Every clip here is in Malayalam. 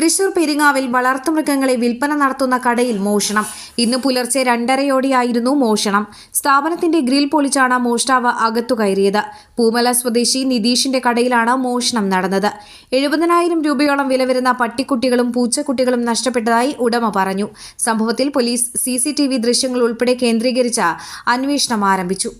Thrissur പെരിങ്ങാവിൽ വളർത്തുമൃഗങ്ങളെ വിൽപ്പന നടത്തുന്ന കടയിൽ മോഷണം. ഇന്ന് പുലർച്ചെ രണ്ടരയോടെയായിരുന്നു മോഷണം. സ്ഥാപനത്തിന്റെ ഗ്രിൽ പൊളിച്ചാണ് മോഷ്ടാവ് അകത്തു കയറിയത്. പൂമല സ്വദേശി നിതീഷിന്റെ കടയിലാണ് മോഷണം നടന്നത്. എഴുപതിനായിരം രൂപയോളം വില വരുന്ന പട്ടിക്കുട്ടികളും പൂച്ചക്കുട്ടികളും നഷ്ടപ്പെട്ടതായി ഉടമ പറഞ്ഞു. സംഭവത്തിൽ പോലീസ് സി ദൃശ്യങ്ങൾ ഉൾപ്പെടെ കേന്ദ്രീകരിച്ച അന്വേഷണം ആരംഭിച്ചു.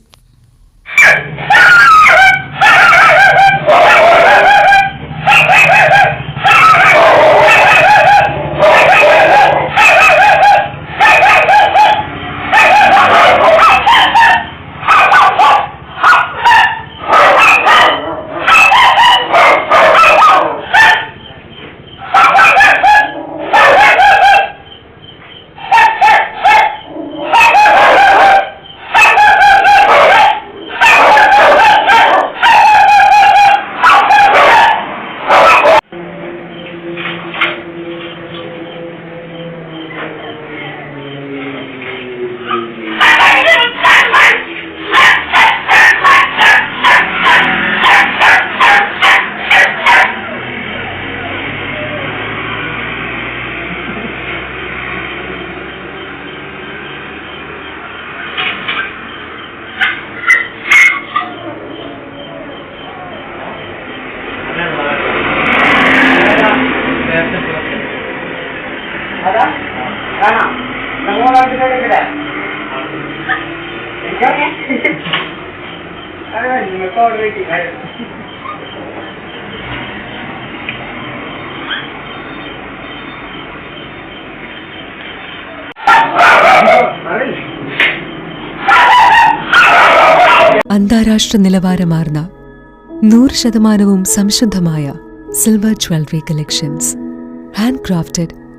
കിട്ടി അന്താരാഷ്ട്ര നിലവാരമാർന്ന നൂറ് ശതമാനവും സംശുദ്ധമായ silver jewellery collections hand crafted